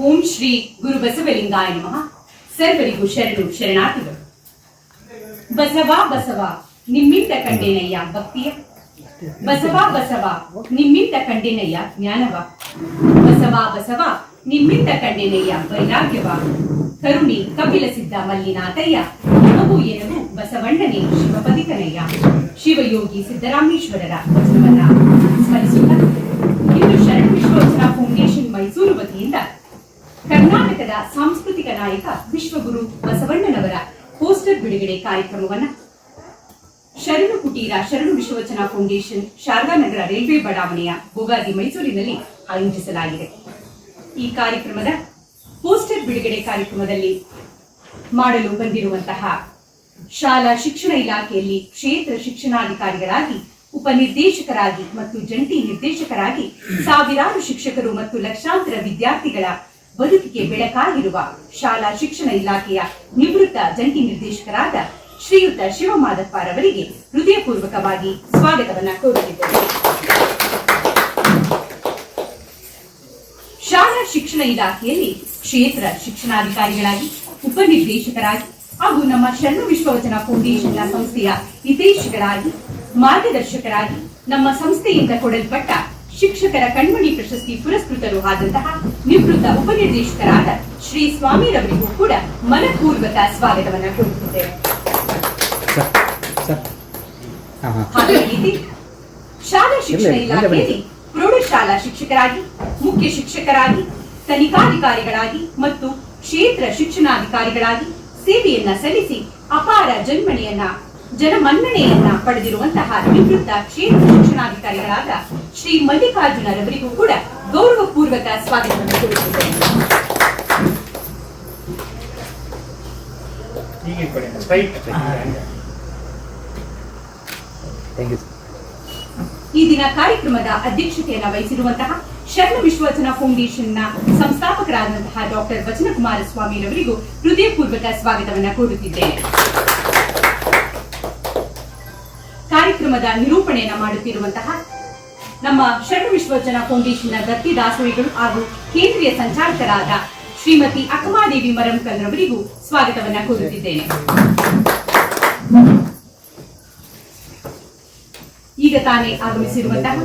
ಓಂ ಶ್ರೀ ಗುರು ಬಸವಲಿಂಗಾಯ ನಮಃ. ಸರ್ವರಿಗೂ ಶರಣು ಶರಣಾರ್ಥಿಗಳು. ಬಸವ ಬಸವ, ನಿಮ್ಮಿಂದ ಕಂಡೇನಯ್ಯ ಭಕ್ತಿಯ. ಬಸವ ಬಸವ, ನಿಮ್ಮಿಂದ ಕಂಡೇನಯ್ಯ ಜ್ಞಾನವ. ಬಸವ ಬಸವ, ನಿಮ್ಮಿಂದ ಕಂಡೇನಯ್ಯ ವೈರಾಗ್ಯವ. ಕರುಣಿ ಕಪಿಲ ಸಿದ್ಧ ಮಲ್ಲಿನಾಥಯ್ಯ ನಮಗೂ ಎನವು ಬಸವಣ್ಣನೇ ಶಿವಪದಿಕನಯ್ಯ ಶಿವಯೋಗಿ ಸಿದ್ದರಾಮೇಶ್ವರರ ಬಸವನ ಸ್ಮರಿಸುತ್ತ ಇಂದು ಶರಣ ವಿಶ್ವೋತ್ಸವ ಫೌಂಡೇಶನ್ ಮೈಸೂರು ವತಿಯಿಂದ ಕರ್ನಾಟಕದ ಸಾಂಸ್ಕೃತಿಕ ನಾಯಕ ವಿಶ್ವಗುರು ಬಸವಣ್ಣನವರ ಪೋಸ್ಟರ್ ಬಿಡುಗಡೆ ಕಾರ್ಯಕ್ರಮವನ್ನ ಶರಣು ಕುಟೀರ, ಶರಣು ವಿಶ್ವವಚನ ಫೌಂಡೇಶನ್, ಶಾರದಾನಗರ ರೈಲ್ವೆ ಬಡಾವಣೆಯ ಬುಗಾದಿ ಮೈಸೂರಿನಲ್ಲಿ ಆಯೋಜಿಸಲಾಗಿದೆ. ಈ ಕಾರ್ಯಕ್ರಮದ ಪೋಸ್ಟರ್ ಬಿಡುಗಡೆ ಕಾರ್ಯಕ್ರಮದಲ್ಲಿ ಮಾಡಲು ಬಂದಿರುವಂತಹ ಶಾಲಾ ಶಿಕ್ಷಣ ಇಲಾಖೆಯಲ್ಲಿ ಕ್ಷೇತ್ರ ಶಿಕ್ಷಣಾಧಿಕಾರಿಗಳಾಗಿ, ಉಪನಿರ್ದೇಶಕರಾಗಿ ಮತ್ತು ಜಂಟಿ ನಿರ್ದೇಶಕರಾಗಿ ಸಾವಿರಾರು ಶಿಕ್ಷಕರು ಮತ್ತು ಲಕ್ಷಾಂತರ ವಿದ್ಯಾರ್ಥಿಗಳ ಬದುಕಿಗೆ ಬೆಳಕಾಗಿರುವ ಶಾಲಾ ಶಿಕ್ಷಣ ಇಲಾಖೆಯ ನಿವೃತ್ತ ಜಂಟಿ ನಿರ್ದೇಶಕರಾದ ಶ್ರೀಯುತ ಶಿವಮಾದಪ್ಪರವರಿಗೆ ಹೃದಯಪೂರ್ವಕವಾಗಿ ಸ್ವಾಗತವನ್ನ ಕೋರುತ್ತಿದ್ದೇನೆ ಶಾಲಾ ಶಿಕ್ಷಣ ಇಲಾಖೆಯಲ್ಲಿ ಕ್ಷೇತ್ರ ಶಿಕ್ಷಣಾಧಿಕಾರಿಗಳಾಗಿ, ಉಪನಿರ್ದೇಶಕರಾಗಿ ಹಾಗೂ ನಮ್ಮ ಶರಣ ವಿಶ್ವವಚನ ಫೌಂಡೇಶನ್ನ ಸಂಸ್ಥೆಯ ನಿರ್ದೇಶಕರಾಗಿ, ಮಾರ್ಗದರ್ಶಕರಾಗಿ ನಮ್ಮ ಸಂಸ್ಥೆಯಿಂದ ಕೊಡಲ್ಪಟ್ಟ ಶಿಕ್ಷಕರ ಕಣ್ಮಣಿ ಪ್ರಶಸ್ತಿ ಪುರಸ್ಕೃತರು ಆದಂತಹ ನಿವೃತ್ತ ಉಪನಿರ್ದೇಶಕರಾದ ಶ್ರೀ ಸ್ವಾಮಿರವರಿಗೂ ಕೂಡ ಮನಪೂರ್ವಕ ಸ್ವಾಗತವನ್ನ ಕೋರುತ್ತಿದ್ದೇವೆ ಶಾಲಾ ಶಿಕ್ಷಣ ಇಲಾಖೆಯಲ್ಲಿ ಪ್ರೌಢಶಾಲಾ ಶಿಕ್ಷಕರಾಗಿ ಮುಖ್ಯ ಶಿಕ್ಷಕರಾಗಿ ತನಿಖಾಧಿಕಾರಿಗಳಾಗಿ ಮತ್ತು ಕ್ಷೇತ್ರ ಶಿಕ್ಷಣಾಧಿಕಾರಿಗಳಾಗಿ ಸೇವೆಯನ್ನ ಸಲ್ಲಿಸಿ ಅಪಾರ ಜನ್ಮಣೆಯನ್ನ ಜನಮನ್ನಣೆಯನ್ನ ಪಡೆದಿರುವಂತಹ ನಿವೃತ್ತ ಕ್ಷೇತ್ರ ಶಿಕ್ಷಣಾಧಿಕಾರಿಗಳಾದ ಶ್ರೀ ಮಲ್ಲಿಕಾರ್ಜುನರವರಿಗೂ ಕೂಡ ಗೌರವಪೂರ್ವಕ ಸ್ವಾಗತವನ್ನು ಕೋರುತ್ತಿದ್ದೇನೆ ಹೀಗೆ ಕೊಡಿ ಸ್ಟ್ರೈಟ್ ಥ್ಯಾಂಕ್ ಯು ಈ ದಿನ ಕಾರ್ಯಕ್ರಮದ ಅಧ್ಯಕ್ಷತೆಯನ್ನು ವಹಿಸಿರುವಂತಹ ಶರಣ ವಿಶ್ವಚನ ಫೌಂಡೇಶನ್ನ ಸಂಸ್ಥಾಪಕರಾದಂತಹ ಡಾಕ್ಟರ್ ವಚನಕುಮಾರ ಸ್ವಾಮಿರವರಿಗೂ ಹೃದಯಪೂರ್ವಕ ಸ್ವಾಗತವನ್ನು ಕೋರುತ್ತಿದ್ದೇನೆ. ಕಾರ್ಯಕ್ರಮದ ನಿರೂಪಣೆಯನ್ನು ಮಾಡುತ್ತಿರುವಂತಹ ನಮ್ಮ ಶರಣ ವಿಶ್ವಚನ ಫೌಂಡೇಶನ್ನ ದತ್ತಿ ದಾಸೋಹಿಗಳು ಹಾಗೂ ಕೇಂದ್ರೀಯ ಸಂಚಾಲಕರಾದ ಶ್ರೀಮತಿ ಅಕ್ಕಮಾದೇವಿ ಮರಂಕಲ್ರವರಿಗೂ ಸ್ವಾಗತವನ್ನ ಕೋರುತ್ತಿದ್ದೇನೆ. ಈಗ ತಾನೇ ಆಗಮಿಸಿರುವಂತಹ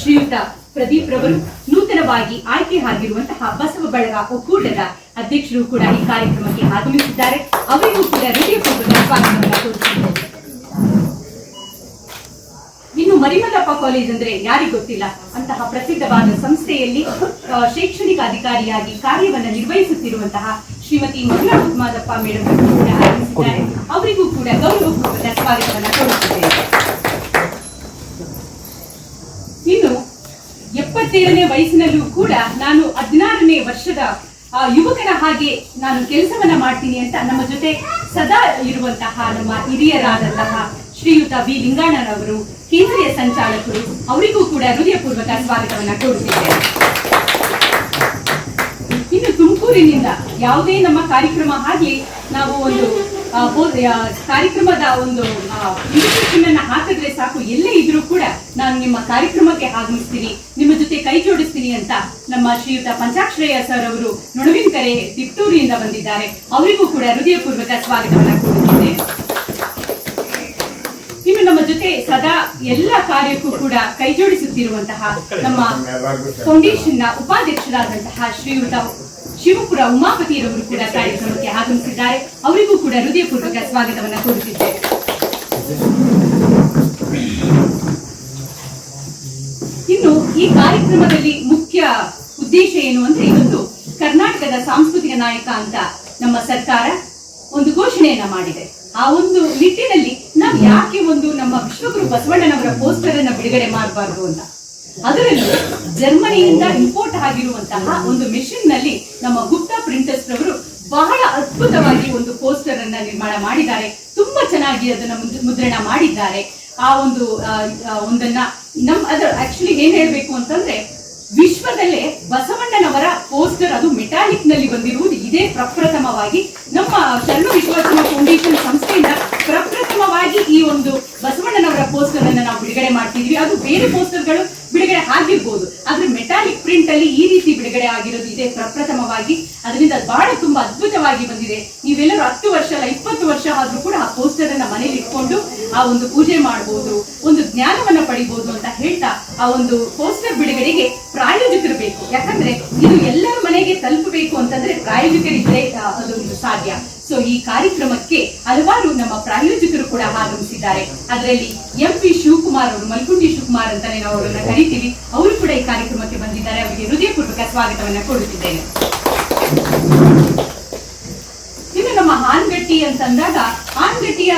ಶ್ರೀಯುತ ಪ್ರದೀಪ್ ರವರು ನೂತನವಾಗಿ ಆಯ್ಕೆ ಆಗಿರುವಂತಹ ಬಸವ ಬಳಗ ಒಕ್ಕೂಟದ ಅಧ್ಯಕ್ಷರು ಕೂಡ ಈ ಕಾರ್ಯಕ್ರಮಕ್ಕೆ ಆಗಮಿಸಿದ್ದಾರೆ. ಅವರಿಗೂ ಕೂಡ ಹೃದಯಪೂರ್ವಕ ಸ್ವಾಗತವನ್ನು ಕೋರುತ್ತಿದ್ದೇನೆ ಇನ್ನು ಮರಿಮಲ್ಲಪ್ಪ ಕಾಲೇಜ್ ಅಂದ್ರೆ ಯಾರಿಗೂ ಗೊತ್ತಿಲ್ಲ? ಅಂತಹ ಪ್ರಸಿದ್ಧವಾದ ಸಂಸ್ಥೆಯಲ್ಲಿ ಶೈಕ್ಷಣಿಕ ಅಧಿಕಾರಿಯಾಗಿ ಕಾರ್ಯವನ್ನ ನಿರ್ವಹಿಸುತ್ತಿರುವಂತಹ ಶ್ರೀಮತಿ ಮಹಿಳಾ ಉತ್ಮಾದಪ್ಪ ಮೇಡಮ್ ಕೂಡ ಅವರಿಗೂ ಕೂಡ ಗೌರವಪೂರ್ವಕ ಸ್ವಾಗತವನ್ನ ಕೋರುತ್ತಿದ್ದೇನೆ. ಇನ್ನು ಎಪ್ಪತ್ತೇಳನೇ ವಯಸ್ಸಿನಲ್ಲೂ ಕೂಡ ನಾನು ಹದಿನಾರನೇ ವರ್ಷದ ಯುವಕನ ಹಾಗೆ ನಾನು ಕೆಲಸವನ್ನ ಮಾಡ್ತೀನಿ ಅಂತ ನಮ್ಮ ಜೊತೆ ಸದಾ ಇರುವಂತಹ ನಮ್ಮ ಹಿರಿಯರಾದಂತಹ ಶ್ರೀಯುತ ಬಿ ಲಿಂಗಣ್ಣನವರು ಕೇಂದ್ರೀಯ ಸಂಚಾಲಕರು, ಅವರಿಗೂ ಕೂಡ ಹೃದಯಪೂರ್ವಕ ಸ್ವಾಗತವನ್ನು ಕೋರುತ್ತಿದ್ದೇನೆ. ಇನ್ನು ತುಮಕೂರಿನಿಂದ ಯಾವುದೇ ನಮ್ಮ ಕಾರ್ಯಕ್ರಮ ಹಾಗೆ ನಾವು ಒಂದು ಕಾರ್ಯಕ್ರಮದ ಒಂದು ಇನ್ವಿಟೇಷನ್ ಅನ್ನ ಹಾಕಿದ್ರೆ ಸಾಕು. ಎಲ್ಲೇ ಇದ್ರೂ ಕೂಡ ನಾನು ನಿಮ್ಮ ಕಾರ್ಯಕ್ರಮಕ್ಕೆ ಆಗಮಿಸ್ತೀನಿ. ನಿಮ್ಮ ಜೊತೆ ಕೈ ಜೋಡಿಸ್ತೀನಿ ಅಂತ ನಮ್ಮ ಶ್ರೀಯುತ ಪಂಚಾಕ್ಷರಯ್ಯ ಸರ್ ಅವರು ನೊಣವಿನಕೆರೆ ತಿಪ್ಟೂರಿಯಿಂದ ಬಂದಿದ್ದಾರೆ. ಅವರಿಗೂ ಕೂಡ ಹೃದಯಪೂರ್ವಕ ಸ್ವಾಗತವನ್ನು ಕೋರುತ್ತೇನೆ ಇನ್ನು ನಮ್ಮ ಜೊತೆ ಸದಾ ಎಲ್ಲ ಕಾರ್ಯಕ್ಕೂ ಕೂಡ ಕೈಜೋಡಿಸುತ್ತಿರುವಂತಹ ನಮ್ಮ ಫೌಂಡೇಶನ್ನ ಉಪಾಧ್ಯಕ್ಷರಾದಂತಹ ಶ್ರೀಯುತ ಶಿವಪುರ ಉಮಾಪತಿರವರು ಕೂಡ ಕಾರ್ಯಕ್ರಮಕ್ಕೆ ಆಗಮಿಸಿದ್ದಾರೆ. ಅವರಿಗೂ ಕೂಡ ಹೃದಯಪೂರ್ವಕ ಸ್ವಾಗತವನ್ನು ಕೋರುತ್ತಿದ್ದೇವೆ. ಇನ್ನು ಈ ಕಾರ್ಯಕ್ರಮದಲ್ಲಿ ಮುಖ್ಯ ಉದ್ದೇಶ ಏನು ಅಂದ್ರೆ ಇದೊಂದು ಕರ್ನಾಟಕದ ಸಾಂಸ್ಕೃತಿಕ ನಾಯಕ ಅಂತ ನಮ್ಮ ಸರ್ಕಾರ ಒಂದು ಘೋಷಣೆಯನ್ನ ಮಾಡಿದೆ. ಆ ಒಂದು ನಿಟ್ಟಿನಲ್ಲಿ ನಾವು ಯಾಕೆ ಒಂದು ನಮ್ಮ ವಿಶ್ವಗುರು ಬಸವಣ್ಣನವರ ಪೋಸ್ಟರ್ ಅನ್ನ ಬಿಡುಗಡೆ ಮಾಡಬಾರ್ದು ಅಂತ? ಅದರಲ್ಲೂ ಜರ್ಮನಿಯಿಂದ ಇಂಪೋರ್ಟ್ ಆಗಿರುವಂತಹ ಒಂದು ಮೆಷಿನ್ನಲ್ಲಿ ನಮ್ಮ ಗುಪ್ತಾ ಪ್ರಿಂಟರ್ಸ್ ರವರು ಬಹಳ ಅದ್ಭುತವಾಗಿ ಒಂದು ಪೋಸ್ಟರ್ ಅನ್ನ ನಿರ್ಮಾಣ ಮಾಡಿದ್ದಾರೆ. ತುಂಬಾ ಚೆನ್ನಾಗಿ ಅದನ್ನ ಮುದ್ರಣ ಮಾಡಿದ್ದಾರೆ. ಆ ಒಂದು ಒಂದನ್ನ ನಮ್ ಅದ್ರ ಆಕ್ಚುಲಿ ಏನ್ ಹೇಳ್ಬೇಕು ಅಂತಂದ್ರೆ ವಿಶ್ವದಲ್ಲೇ ಬಸವಣ್ಣನವರ ಪೋಸ್ಟರ್ ಅದು ಮೆಟಾಲಿಕ್ನಲ್ಲಿ ಬಂದಿರುವುದು ಇದೇ ಪ್ರಪ್ರಥಮವಾಗಿ. ನಮ್ಮ ಶರಣ ವಿಶ್ವಾಸಮ ಫೌಂಡೇಶನ್ ಸಂಸ್ಥೆಯಿಂದ ಪ್ರಪ್ರಥಮವಾಗಿ ಈ ಒಂದು ಬಸವಣ್ಣನವರ ಪೋಸ್ಟರ್ ಅನ್ನ ನಾವು ಬಿಡುಗಡೆ ಮಾಡ್ತಿದ್ವಿ ಅದು ಬೇರೆ ಪೋಸ್ಟರ್ಗಳು ಬಿಡುಗಡೆ ಆಗಿರ್ಬೋದು. ಆದ್ರೆ ಮೆಟಾಲಿಕ್ ಪ್ರಿಂಟ್ ಅಲ್ಲಿ ಈ ರೀತಿ ಬಿಡುಗಡೆ ಆಗಿರೋದು ಇದೆ ಪ್ರಪ್ರಥಮವಾಗಿ. ಅದರಿಂದ ಬಹಳ ತುಂಬಾ ಅದ್ಭುತವಾಗಿ ಬಂದಿದೆ. ನೀವೆಲ್ಲರೂ ಹತ್ತು ವರ್ಷ ಅಲ್ಲ, ಇಪ್ಪತ್ತು ವರ್ಷ ಆದ್ರೂ ಕೂಡ ಆ ಪೋಸ್ಟರ್ ಅನ್ನ ಮನೇಲಿ ಇಟ್ಕೊಂಡು ಆ ಒಂದು ಪೂಜೆ ಮಾಡಬಹುದು ಒಂದು ಜ್ಞಾನವನ್ನ ಪಡಿಬಹುದು ಅಂತ ಹೇಳ್ತಾ ಆ ಒಂದು ಪೋಸ್ಟರ್ ಬಿಡುಗಡೆಗೆ ಪ್ರಾಯೋಜಕರು ಬೇಕು ಯಾಕಂದ್ರೆ ಇದು ಎಲ್ಲರ ಮನೆಗೆ ತಲುಪಬೇಕು ಅಂತಂದ್ರೆ ಪ್ರಾಯೋಜಕರಿದ್ರೆ ಅದೊಂದು ಸಾಧ್ಯ. ಸೊ ಈ ಕಾರ್ಯಕ್ರಮಕ್ಕೆ ಹಲವಾರು ನಮ್ಮ ಪ್ರಾಯೋಜಕರು ಕೂಡ ಆಗಮಿಸಿದ್ದಾರೆ. ಅದರಲ್ಲಿ ಎಂ ಪಿ ಶಿವಕುಮಾರ್ ಅವರು ಮಲ್ಕುಂಡಿ ಶಿವಕುಮಾರ್ ಅಂತಾನೆ ನಾವು ಅವರನ್ನ ಕರಿತೀವಿ. ಅವರು ಕೂಡ ಈ ಕಾರ್ಯಕ್ರಮಕ್ಕೆ ಬಂದಿದ್ದಾರೆ. ಅವರಿಗೆ ಹೃದಯಪೂರ್ವಕ ಸ್ವಾಗತವನ್ನ ಕೊಡುತ್ತಿದ್ದೇನೆ ನಮ್ಮ ಹಾನ್ಗಟ್ಟಿ ಅಂತಂದಾಗ ಹಾನ್ಗಟ್ಟಿಯ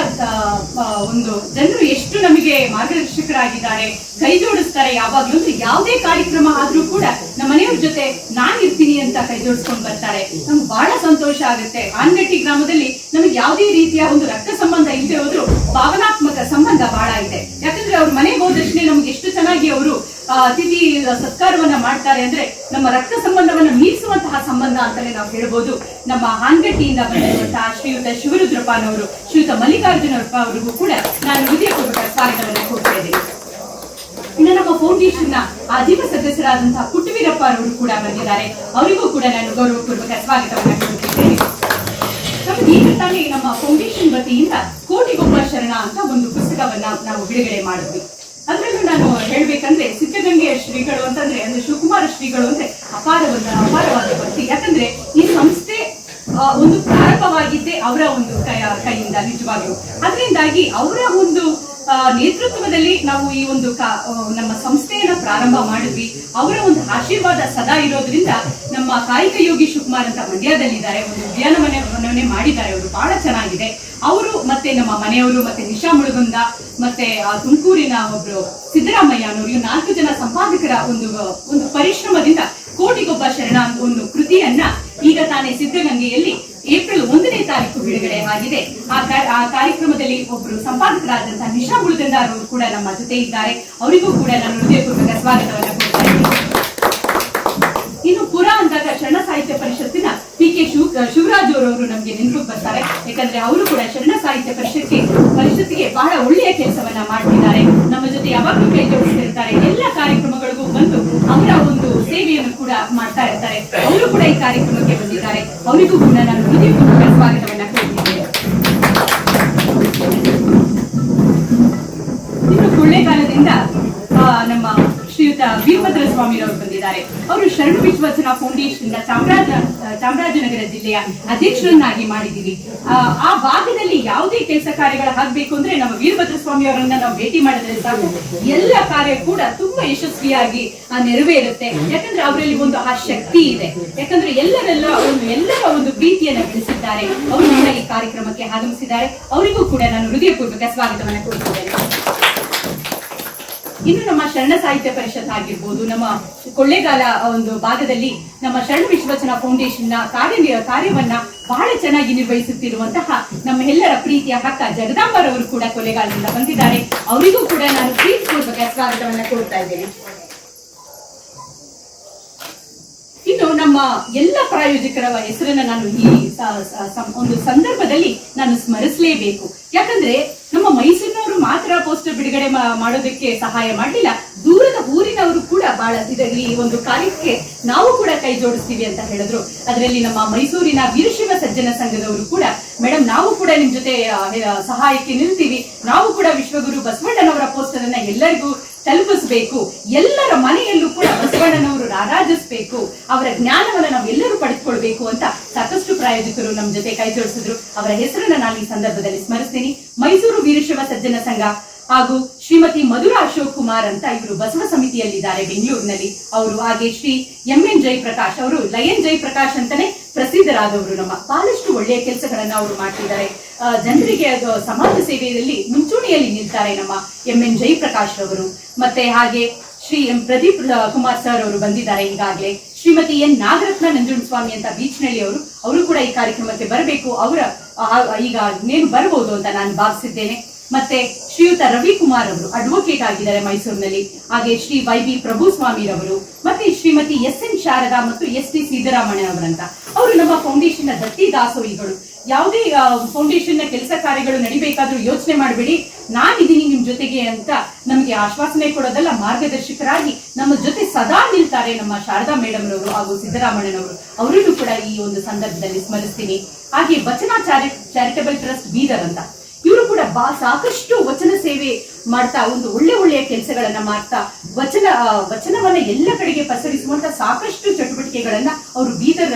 ಒಂದು ಜನರು ಎಷ್ಟು ನಮಗೆ ಮಾರ್ಗದರ್ಶಕರಾಗಿದ್ದಾರೆ, ಕೈ ಜೋಡಿಸ್ತಾರೆ, ಯಾವಾಗ್ಲೂ ಅಂದ್ರೆ ಯಾವುದೇ ಕಾರ್ಯಕ್ರಮ ಆದ್ರೂ ಕೂಡ ನಮ್ಮ ಮನೆಯವ್ರ ಜೊತೆ ನಾನ್ ಇರ್ತೀನಿ ಅಂತ ಕೈ ಜೋಡಿಸ್ಕೊಂಡು ಬರ್ತಾರೆ. ನಮ್ಗೆ ಬಹಳ ಸಂತೋಷ ಆಗುತ್ತೆ. ಹಾನ್ಗಟ್ಟಿ ಗ್ರಾಮದಲ್ಲಿ ನಮಗೆ ಯಾವುದೇ ರೀತಿಯ ಒಂದು ರಕ್ತ ಸಂಬಂಧ ಇಲ್ಲದೆ ಹೋದ್ರು ಭಾವನಾತ್ಮಕ ಸಂಬಂಧ ಬಹಳ ಇದೆ. ಯಾಕಂದ್ರೆ ಅವ್ರ ಮನೆಗೆ ಹೋದಷ್ಟೇ ನಮ್ಗೆ ಎಷ್ಟು ಚೆನ್ನಾಗಿ ಅವರು ಅತಿಥಿ ಸತ್ಕಾರವನ್ನ ಮಾಡ್ತಾರೆ ಅಂದ್ರೆ ನಮ್ಮ ರಕ್ತ ಸಂಬಂಧವನ್ನ ಮೀರಿಸುವಂತಹ ಸಂಬಂಧ ಅಂತಲೇ ನಾವು ಹೇಳ್ಬೋದು. ನಮ್ಮ ಹಾನ್ಗಟ್ಟಿಯಿಂದ ಬಂದಿರುವಂತಹ ಶ್ರೀಯುತ ಶಿವರುದ್ರಪ್ಪನವರು, ಶ್ರೀಯುತ ಮಲ್ಲಿಕಾರ್ಜುನಪ್ಪ ಅವರಿಗೂ ಕೂಡ ನಾನು ಹೃದಯಪೂರ್ವಕ ಸ್ವಾಗತವನ್ನು ಕೊಡ್ತಾ ಇದ್ದೀನಿ. ಇನ್ನು ನಮ್ಮ ಫೌಂಡೇಶನ್ನ ಆಜೀವ ಸದಸ್ಯರಾದಂತಹ ಪುಟ್ಟವೀರಪ್ಪ ಅವರು ಕೂಡ ಬಂದಿದ್ದಾರೆ. ಅವರಿಗೂ ಕೂಡ ನಾನು ಗೌರವಪೂರ್ವಕ ಸ್ವಾಗತವನ್ನು ತಾನೇ ನಮ್ಮ ಫೌಂಡೇಶನ್ ವತಿಯಿಂದ ಕೋಟಿಗೊಬ್ಬ ಶರಣ ಅಂತ ಒಂದು ಪುಸ್ತಕವನ್ನ ನಾವು ಬಿಡುಗಡೆ ಮಾಡಿದ್ವಿ. ಅದ್ರಲ್ಲೂ ನಾನು ಹೇಳ್ಬೇಕಂದ್ರೆ ಸಿದ್ಧಗಂಗೆಯ ಶ್ರೀಗಳು ಅಂತಂದ್ರೆ, ಅಂದ್ರೆ ಶಿವಕುಮಾರ ಶ್ರೀಗಳು ಅಂದ್ರೆ ಅಪಾರವಾದ ಅಪಾರವಾದ ಭಕ್ತಿ. ಯಾಕಂದ್ರೆ ಈ ಸಂಸ್ಥೆ ಒಂದು ಪ್ರಾರಂಭವಾಗಿದ್ದೇ ಅವರ ಒಂದು ಕೈಯಿಂದ ನಿಜವಾಗ್ಲೂ ಅದರಿಂದಾಗಿ ಅವರ ಒಂದು ನೇತೃತ್ವದಲ್ಲಿ ನಾವು ಈ ಒಂದು ನಮ್ಮ ಸಂಸ್ಥೆಯನ್ನ ಪ್ರಾರಂಭ ಮಾಡಿದ್ವಿ. ಅವರ ಒಂದು ಆಶೀರ್ವಾದ ಸದಾ ಇರೋದ್ರಿಂದ ನಮ್ಮ ಕಾಯಿಕ ಯೋಗಿ ಶಿವಕುಮಾರ್ ಅಂತ ಮಂಡ್ಯದಲ್ಲಿದ್ದಾರೆ, ಒಂದು ಉದ್ಯಾನವನ ವನವನ್ನೇ ಮಾಡಿದ್ದಾರೆ, ಅವರು ಬಹಳ ಚೆನ್ನಾಗಿದೆ. ಅವರು ಮತ್ತೆ ನಮ್ಮ ಮನೆಯವರು, ಮತ್ತೆ ನಿಶಾ ಮುಳುಗುಂದ, ಮತ್ತೆ, ಆ, ತುಮಕೂರಿನ ಒಬ್ರು ಸಿದ್ದರಾಮಯ್ಯ ಅನ್ನೋರು, ನಾಲ್ಕು ಜನ ಸಂಪಾದಕರ ಒಂದು ಒಂದು ಪರಿಶ್ರಮದಿಂದ ಕೋಟಿಗೊಬ್ಬ ಶರಣ ಒಂದು ಕೃತಿಯನ್ನ ಈಗ ತಾನೇ ಸಿದ್ಧಗಂಗೆಯಲ್ಲಿ ಏಪ್ರಿಲ್ ಒಂದನೇ ತಾರೀಕು ಬಿಡುಗಡೆ ಆಗಿದೆ ಆ ಕಾರ್ಯಕ್ರಮದಲ್ಲಿ ಒಬ್ಬರು ಸಂಪಾದಕರಾದಂತಹ ನಿಶಾ ಮುಳುಗಂದಾರ್ ಅವರು ಕೂಡ ನಮ್ಮ ಜೊತೆ ಇದ್ದಾರೆ. ಅವರಿಗೂ ಕೂಡ ನಾನು ಹೃದಯಪೂರ್ವಕ ಸ್ವಾಗತವನ್ನು ಕೊಡ್ತಾ ಇದ್ದೀನಿ. ಇನ್ನು ಪುರ ಅಂದಾಗ ಶರಣ ಸಾಹಿತ್ಯ ಪರಿಷತ್ತಿನ ಕೆ ಶಿವ ಶಿವರಾಜ್ ಅವರವರು ನಮಗೆ ನೆನಪಿಗೆ ಬರ್ತಾರೆ. ಯಾಕಂದ್ರೆ ಅವರು ಕೂಡ ಶರಣ ಸಾಹಿತ್ಯ ಪರಿಷತ್ಗೆ ಪರಿಷತ್ತಿಗೆ ಬಹಳ ಒಳ್ಳೆಯ ಕೆಲಸವನ್ನ ಮಾಡ್ತಿದ್ದಾರೆ. ನಮ್ಮ ಜೊತೆ ಯಾವಾಗಲೂ ಕೈ ಜೋಡಿಸ್ತಿರ್ತಾರೆ. ಎಲ್ಲ ಕಾರ್ಯಕ್ರಮಗಳಿಗೂ ಬಂದು ಅವರ ಒಂದು ಸೇವೆಯನ್ನು ಕೂಡ ಮಾಡ್ತಾ ಇರ್ತಾರೆ. ಅವರು ಕೂಡ ಈ ಕಾರ್ಯಕ್ರಮಕ್ಕೆ ಬಂದಿದ್ದಾರೆ. ಅವರಿಗೂ ಕೂಡ ನಾನು ಹೃದಯಪೂರ್ವಕ ಸ್ವಾಗತವನ್ನ ಕೊಡ್ತಿದ್ದೇನೆ ಇನ್ನು ಕೊಳ್ಳೇಗಾಲದಿಂದ ನಮ್ಮ ವೀರಭದ್ರ ಸ್ವಾಮಿ ಅವರು ಬಂದಿದ್ದಾರೆ. ಅವರು ಶರಣ ವಿಶ್ವಚನ ಫೌಂಡೇಶನ್ ಚಾಮರಾಜ ಚಾಮರಾಜನಗರ ಜಿಲ್ಲೆಯ ಅಧ್ಯಕ್ಷರನ್ನಾಗಿ ಮಾಡಿದ್ದೀವಿ. ಆ, ಭಾಗದಲ್ಲಿ ಯಾವುದೇ ಕೆಲಸ ಕಾರ್ಯಗಳು ಆಗ್ಬೇಕು ಅಂದ್ರೆ ನಮ್ಮ ವೀರಭದ್ರ ಸ್ವಾಮಿ ಅವರನ್ನ ನಾವು ಭೇಟಿ ಮಾಡಿದ್ರೆ ಸಾಕು. ಎಲ್ಲ ಕಾರ್ಯ ಕೂಡ ತುಂಬಾ ಯಶಸ್ವಿಯಾಗಿ ನೆರವೇರುತ್ತೆ. ಯಾಕಂದ್ರೆ ಅವರಲ್ಲಿ ಒಂದು ಆ ಶಕ್ತಿ ಇದೆ. ಯಾಕಂದ್ರೆ ಎಲ್ಲರೆಲ್ಲ ಒಂದು ಎಲ್ಲರ ಒಂದು ಪ್ರೀತಿಯನ್ನ ಗಳಿಸಿದ್ದಾರೆ. ಅವರು ಈ ಕಾರ್ಯಕ್ರಮಕ್ಕೆ ಆಗಮಿಸಿದ್ದಾರೆ. ಅವರಿಗೂ ಕೂಡ ನಾನು ಹೃದಯಪೂರ್ವಕ ಸ್ವಾಗತವನ್ನು ಕೊಡ್ತಿದ್ದೇನೆ ಇನ್ನು ನಮ್ಮ ಶರಣ ಸಾಹಿತ್ಯ ಪರಿಷತ್ ಆಗಿರ್ಬೋದು, ನಮ್ಮ ಕೊಳ್ಳೇಗಾಲ ಒಂದು ಭಾಗದಲ್ಲಿ ನಮ್ಮ ಶರಣ ವಿಶ್ವಚನ ಫೌಂಡೇಶನ್ನ ಕಾರ್ಯ ಕಾರ್ಯವನ್ನ ಬಹಳ ಚೆನ್ನಾಗಿ ನಿರ್ವಹಿಸುತ್ತಿರುವಂತಹ ನಮ್ಮ ಎಲ್ಲರ ಪ್ರೀತಿಯ ಹಕ್ಕ ಜಗದಾಂಬರ್ ಅವರು ಕೂಡ ಕೊಲೆಗಾಲದಿಂದ ಬಂದಿದ್ದಾರೆ. ಅವರಿಗೂ ಕೂಡ ನಾನು ಪ್ರೀತಿಪೂರ್ವಕ ಸ್ವಾಗತವನ್ನ ಕೊಡ್ತಾ ಇದ್ದೇನೆ. ಇನ್ನು ನಮ್ಮ ಎಲ್ಲ ಪ್ರಾಯೋಜಕರ ಹೆಸರನ್ನ ನಾನು ಈ ಒಂದು ಸಂದರ್ಭದಲ್ಲಿ ನಾನು ಸ್ಮರಿಸಲೇಬೇಕು. ಯಾಕಂದ್ರೆ ನಮ್ಮ ಮೈಸೂರಿನವರು ಮಾತ್ರ ಪೋಸ್ಟರ್ ಬಿಡುಗಡೆ ಮಾಡೋದಕ್ಕೆ ಸಹಾಯ ಮಾಡಲಿಲ್ಲ. ದೂರದ ಊರಿನವರು ಕೂಡ ಬಹಳ ಈ ಒಂದು ಕಾರ್ಯಕ್ಕೆ ನಾವು ಕೂಡ ಕೈ ಜೋಡಿಸ್ತೀವಿ ಅಂತ ಹೇಳಿದ್ರು. ಅದರಲ್ಲಿ ನಮ್ಮ ಮೈಸೂರಿನ ವೀರಶಿವ ಸಜ್ಜನ ಸಂಘದವರು ಕೂಡ ಮೇಡಮ್ ನಾವು ಕೂಡ ನಿಮ್ ಜೊತೆ ಸಹಾಯಕ್ಕೆ ನಿಲ್ತೀವಿ. ನಾವು ಕೂಡ ವಿಶ್ವಗುರು ಬಸವಣ್ಣನವರ ಪೋಸ್ಟರ್ ಅನ್ನ ಎಲ್ಲರಿಗೂ ತಲುಪಿಸಬೇಕು. ಎಲ್ಲರ ಮನೆಯಲ್ಲೂ ಕೂಡ ಬಸವಣ್ಣನವರು ರಾರಾಜಿಸಬೇಕು. ಅವರ ಜ್ಞಾನವನ್ನ ನಾವೆಲ್ಲರೂ ಪಡೆದುಕೊಳ್ಬೇಕು ಅಂತ ಸಾಕಷ್ಟು ಪ್ರಾಯೋಜಕರು ನಮ್ಮ ಜೊತೆ ಕೈ ಜೋಡಿಸಿದ್ರು. ಅವರ ಹೆಸರನ್ನ ನಾನು ಈ ಸಂದರ್ಭದಲ್ಲಿ ಸ್ಮರಿಸ್ತೀನಿ. ಮೈಸೂರು ವೀರಶೈವ ಸಜ್ಜನ ಸಂಘ ಹಾಗೂ ಶ್ರೀಮತಿ ಮಧುರಾ ಅಶೋಕ್ ಕುಮಾರ್ ಅಂತ ಇವರು ಬಸವ ಸಮಿತಿಯಲ್ಲಿದ್ದಾರೆ ಬೆಂಗಳೂರಿನಲ್ಲಿ. ಅವರು ಹಾಗೆ ಶ್ರೀ ಎಂ ಎನ್ ಜಯಪ್ರಕಾಶ್ ಅವರು ಲಯನ್ ಜಯಪ್ರಕಾಶ್ ಅಂತಾನೆ ಪ್ರಸಿದ್ಧರಾದವರು ನಮ್ಮ. ಬಹಳಷ್ಟು ಒಳ್ಳೆಯ ಕೆಲಸಗಳನ್ನ ಅವರು ಮಾಡ್ತಿದ್ದಾರೆ. ಜನರಿಗೆ ಅದು ಸಮಾಜ ಸೇವೆಯಲ್ಲಿ ಮುಂಚೂಣಿಯಲ್ಲಿ ನಿಲ್ತಾರೆ ನಮ್ಮ ಎಂ ಎನ್ ಜಯಪ್ರಕಾಶ್ ರವರು. ಮತ್ತೆ ಹಾಗೆ ಶ್ರೀ ಎಂ ಪ್ರದೀಪ್ ಕುಮಾರ್ ಸರ್ ಅವರು ಬಂದಿದ್ದಾರೆ ಈಗಾಗಲೇ. ಶ್ರೀಮತಿ ಎನ್ ನಾಗರತ್ನ ನಂಜುಂಡಸ್ವಾಮಿ ಅಂತ ಬೀಚ್ನಳ್ಳಿ ಅವರು ಅವರು ಕೂಡ ಈ ಕಾರ್ಯಕ್ರಮಕ್ಕೆ ಬರಬೇಕು. ಅವರ ಈಗ ನೇನು ಬರಬಹುದು ಅಂತ ನಾನು ಭಾವಿಸಿದ್ದೇನೆ. ಮತ್ತೆ ಶ್ರೀಯುತ ರವಿಕುಮಾರ್ ಅವರು ಅಡ್ವೊಕೇಟ್ ಆಗಿದ್ದಾರೆ ಮೈಸೂರಿನಲ್ಲಿ. ಹಾಗೆ ಶ್ರೀ ವೈ ಬಿ ಪ್ರಭು ಸ್ವಾಮಿರವರು ಮತ್ತೆ ಶ್ರೀಮತಿ ಎಸ್ ಎನ್ ಶಾರದಾ ಮತ್ತು ಎಸ್ ಟಿ ಸಿದ್ದರಾಮಯ್ಯ ಅವರಂತ. ಅವರು ನಮ್ಮ ಫೌಂಡೇಶನ್ನ ದತ್ತಿ ದಾಸೋಹಿಗಳು. ಯಾವುದೇ ಫೌಂಡೇಶನ್ನ ಕೆಲಸ ಕಾರ್ಯಗಳು ನಡಿಬೇಕಾದ್ರೂ ಯೋಚನೆ ಮಾಡಬೇಡಿ. ನಾನಿದ್ದೀನಿ ನಿಮ್ ಜೊತೆಗೆ ಅಂತ ನಮಗೆ ಆಶ್ವಾಸನೆ ಕೊಡೋದಲ್ಲ ಮಾರ್ಗದರ್ಶಕರಾಗಿ ನಮ್ಮ ಜೊತೆ ಸದಾ ನಿಲ್ತಾರೆ ನಮ್ಮ ಶಾರದಾ ಮೇಡಮ್ ಅವರು ಹಾಗೂ ಸಿದ್ದರಾಮಣ್ಣನವರು ಅವರನ್ನು ಕೂಡ ಈ ಒಂದು ಸಂದರ್ಭದಲ್ಲಿ ಸ್ಮರಿಸ್ತೀನಿ. ಹಾಗೆ ವಚನ ಚಾರಿಟಬಲ್ ಟ್ರಸ್ಟ್ ಬೀದರ್ ಅಂತ. ಇವರು ಕೂಡ ಬಾ, ಸಾಕಷ್ಟು ವಚನ ಸೇವೆ ಮಾಡ್ತಾ, ಒಂದು ಒಳ್ಳೆ ಒಳ್ಳೆಯ ಕೆಲಸಗಳನ್ನ ಮಾಡ್ತಾ, ವಚನ ವಚನವನ್ನ ಎಲ್ಲ ಕಡೆಗೆ ಪಸರಿಸುವಂತ ಸಾಕಷ್ಟು ಚಟುವಟಿಕೆಗಳನ್ನ ಅವರು ಬೀದರ್